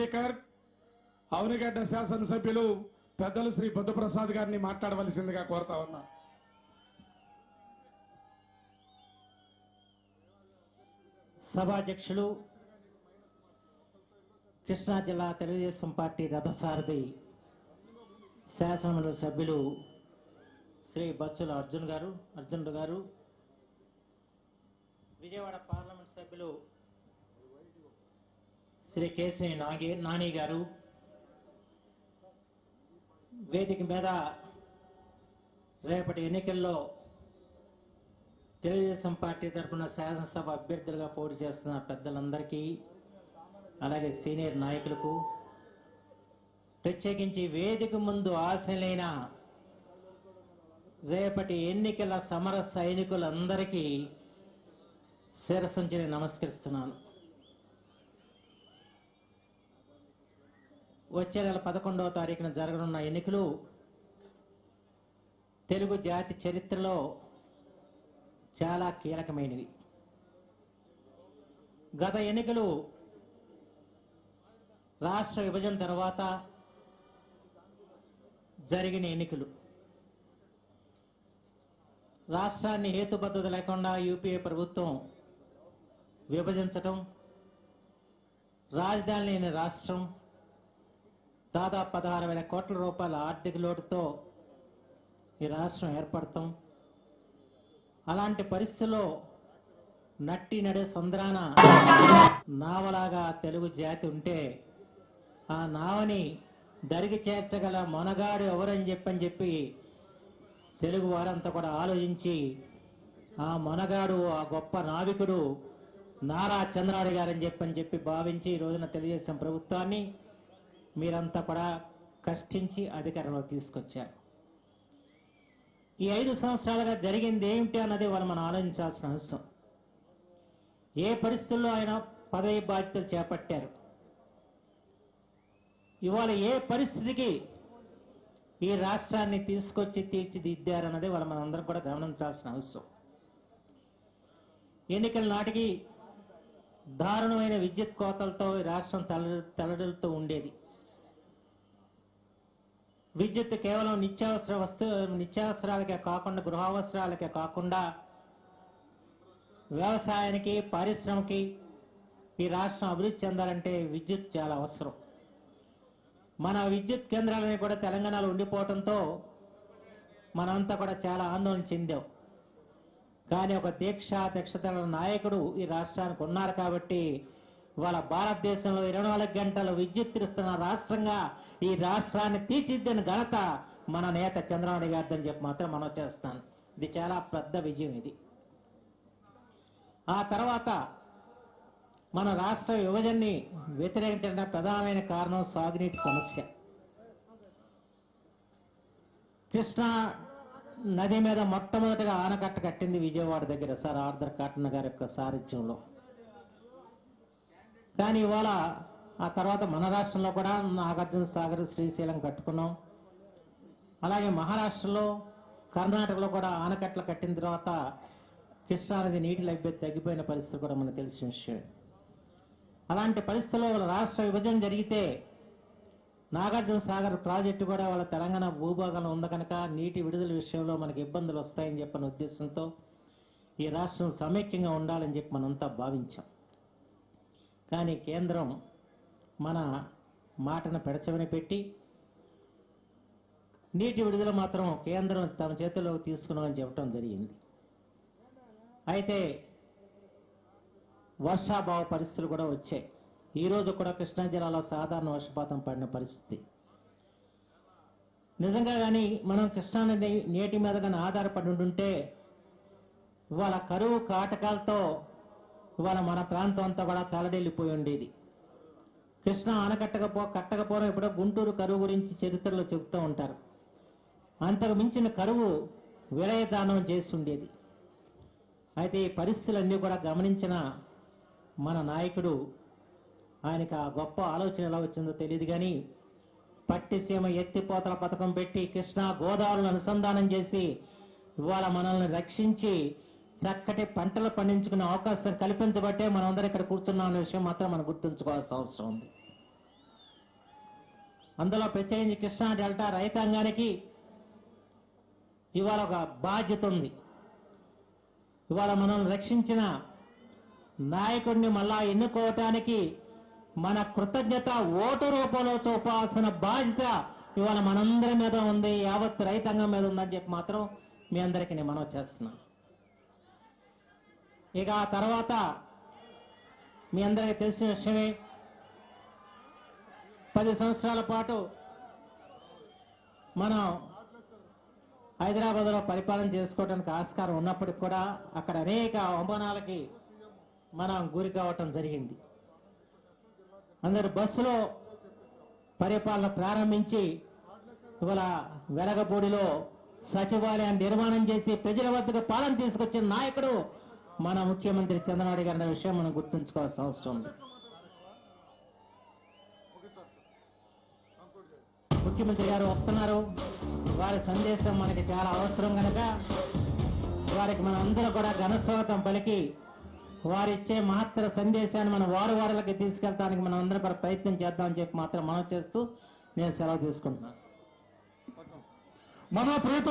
Speaker Avanigadda శాసనసభ్యులు పెద్దలు శ్రీ బుద్ధప్రసాద్ గారిని మాట్లాడవలసిందిగా కోరుతా ఉన్నా. సభాధ్యక్షులు కృష్ణా జిల్లా తెలుగుదేశం పార్టీ రథసారథి శాసనమండలి సభ్యులు శ్రీ బచ్చుల అర్జున్ గారు అర్జునుడు గారు విజయవాడ పార్లమెంట్ సభ్యులు శ్రీ కేసీ నాగే నాని గారు వేదిక మీద రేపటి ఎన్నికల్లో తెలుగుదేశం పార్టీ తరఫున శాసనసభ అభ్యర్థులుగా పోటీ చేస్తున్న పెద్దలందరికీ అలాగే సీనియర్ నాయకులకు ప్రత్యేకించి వేదిక ముందు ఆశలైన రేపటి ఎన్నికల సమర సైనికులందరికీ శిరసంచి నమస్కరిస్తున్నాను. వచ్చే నెల పదకొండవ తారీఖున జరగనున్న ఎన్నికలు తెలుగు జాతి చరిత్రలో చాలా కీలకమైనవి. గత ఎన్నికలు రాష్ట్ర విభజన తర్వాత జరిగిన ఎన్నికలు. రాష్ట్రాన్ని హేతుబద్ధత లేకుండా యూపీఏ ప్రభుత్వం విభజించటం రాజధాని లేని రాష్ట్రం దాదాపు పదహారు వేల కోట్ల రూపాయల ఆర్థిక లోటుతో ఈ రాష్ట్రం ఏర్పడతాం. అలాంటి పరిస్థితుల్లో నట్టి నడే సంద్రాన నావలాగా తెలుగు జాతి ఉంటే ఆ నావని దరిగి చేర్చగల మొనగాడు ఎవరని చెప్పని చెప్పి తెలుగు వారంతా కూడా ఆలోచించి ఆ మొనగాడు ఆ గొప్ప నావికుడు నారా చంద్రనాయుడు గారని చెప్పని చెప్పి భావించి ఈ రోజున తెలుగుదేశం ప్రభుత్వాన్ని. మీరంతా కూడా కష్టించి అధికారంలో తీసుకొచ్చారు. ఈ ఐదు సంవత్సరాలుగా జరిగింది ఏమిటి అన్నది వాళ్ళు మనం ఆలోచించాల్సిన అవసరం. ఏ పరిస్థితుల్లో ఆయన పదవి బాధ్యతలు చేపట్టారు? ఇవాళ ఏ పరిస్థితికి ఈ రాష్ట్రాన్ని తీసుకొచ్చి తీర్చిదిద్దారన్నది వాళ్ళు మనందరం కూడా గమనించాల్సిన అవసరం. ఎన్నికల నాటికి దారుణమైన విద్యుత్ కోతలతో ఈ రాష్ట్రం తల తలడిల్లుతూ ఉండేది. విద్యుత్ కేవలం నిత్యావసర వస్తు నిత్యావసరాలకే కాకుండా గృహావసరాలకే కాకుండా వ్యవసాయానికి పరిశ్రమకి ఈ రాష్ట్రం అభివృద్ధి చెందాలంటే విద్యుత్ చాలా అవసరం. మన విద్యుత్ కేంద్రాలని కూడా తెలంగాణలో ఉండిపోవడంతో మనంతా కూడా చాలా ఆందోళన చెందాం. కానీ ఒక దీక్ష దక్షతల నాయకుడు ఈ రాష్ట్రానికి ఉన్నారు కాబట్టి ఇవాళ భారతదేశంలో ఇరవై నాలుగు గంటలు విద్యుత్ ఇస్తున్న రాష్ట్రంగా ఈ రాష్ట్రాన్ని తీర్చిదిద్దిన ఘనత మన నేత చంద్రబాబు గారిదని చెప్పి మాత్రం మనం చేస్తాను ఇది చాలా పెద్ద విజయం ఇది. ఆ తర్వాత మన రాష్ట్ర విభజనని వ్యతిరేకించడానికి ప్రధానమైన కారణం సాగునీటి సమస్య. కృష్ణా నది మీద మొట్టమొదటిగా ఆనకట్ట కట్టింది విజయవాడ దగ్గర సార్ ఆర్దర్ కాటన్ గారి యొక్క సారథ్యంలో. కానీ ఇవాళ ఆ తర్వాత మన రాష్ట్రంలో కూడా నాగార్జున సాగర్ శ్రీశైలం కట్టుకున్నాం. అలాగే మహారాష్ట్రలో కర్ణాటకలో కూడా ఆనకట్టలు కట్టిన తర్వాత కృష్ణానది నీటి లభ్యత తగ్గిపోయిన పరిస్థితి కూడా మనకు తెలిసిన విషయం. అలాంటి పరిస్థితుల్లో వాళ్ళ రాష్ట్ర విభజన జరిగితే నాగార్జున సాగర్ ప్రాజెక్టు కూడా వాళ్ళ తెలంగాణ భూభాగంలో ఉంది కనుక నీటి విడుదల విషయంలో మనకి ఇబ్బందులు వస్తాయని చెప్పిన ఉద్దేశంతో ఈ రాష్ట్రం సమైక్యంగా ఉండాలని చెప్పి మనంతా భావించాం. కానీ కేంద్రం మన మాటను పెడచమని పెట్టి నీటి విడుదల మాత్రం కేంద్రం తమ చేతుల్లోకి తీసుకున్నామని చెప్పడం జరిగింది. అయితే వర్షాభావ పరిస్థితులు కూడా వచ్చాయి. ఈ రోజు కూడా కృష్ణా జిల్లాలో సాధారణ వర్షపాతం పడిన పరిస్థితి. నిజంగా కానీ మనం కృష్ణానది నేటి నీటి మీద కానీ ఆధారపడి ఉంటుంటే ఇవాళ కరువు కాటకాలతో ఇవాళ మన ప్రాంతం అంతా కూడా తలడెళ్ళిపోయి ఉండేది. కృష్ణ ఆనకట్టకపో కట్టకపోవడం ఎప్పుడో గుంటూరు కరువు గురించి చరిత్రలో చెబుతూ ఉంటారు. అంతకు మించిన కరువు విలయదానం చేసి ఉండేది అయితే ఈ పరిస్థితులన్నీ కూడా గమనించిన మన నాయకుడు ఆయనకు ఆ గొప్ప ఆలోచన ఎలా వచ్చిందో తెలియదు కానీ పట్టిసీమ ఎత్తిపోతల పథకం పెట్టి కృష్ణా గోదావరిని అనుసంధానం చేసి ఇవాళ మనల్ని రక్షించి చక్కటి పంటలు పండించుకునే అవకాశం కల్పించబట్టే మనం అందరం ఇక్కడ కూర్చున్నాం అనే విషయం మాత్రం మనం గుర్తుంచుకోవాల్సిన అవసరం ఉంది. అందులో ప్రత్యేకించి కృష్ణా డెల్టా రైతాంగానికి ఇవాళ ఒక బాధ్యత ఉంది. ఇవాళ మనం రక్షించిన నాయకుడిని మళ్ళా ఎన్నుకోవటానికి మన కృతజ్ఞత ఓటు రూపంలో చూపాల్సిన బాధ్యత ఇవాళ మనందరి మీద ఉంది యావత్ రైతాంగం మీద ఉందని చెప్పి మాత్రం మీ అందరికీ నేను మనవి చేస్తున్నాను. ఇక ఆ తర్వాత మీ అందరికీ తెలిసిన విషయమే పది సంవత్సరాల పాటు మనం హైదరాబాద్లో పరిపాలన చేసుకోవడానికి ఆస్కారం ఉన్నప్పటికి కూడా అక్కడ అనేక అవమానాలకి మనం గురి కావటం జరిగింది. అందరు బస్సులో పరిపాలన ప్రారంభించి ఇవాళ వెలగపూడిలో సచివాలయాన్ని నిర్మాణం చేసి ప్రజల వద్దకు పాలన తీసుకొచ్చిన నాయకుడు మన ముఖ్యమంత్రి చంద్రబాబు గారి విషయం మనం గుర్తుంచుకోవాల్సిన అవసరం ఉంది. ముఖ్యమంత్రి గారు వస్తున్నారు. వారి సందేశం మనకి చాలా అవసరం కనుక వారికి మనం అందరూ కూడా ఘనస్వాగతం పలికి వారిచ్చే మహత్తర సందేశాన్ని మనం వారు వారులకి తీసుకెళ్తానికి మనం అందరం కూడా ప్రయత్నం చేద్దామని చెప్పి మాత్రం మనం చేస్తూ నేను సెలవు తీసుకుంటున్నాను. మన ప్రీత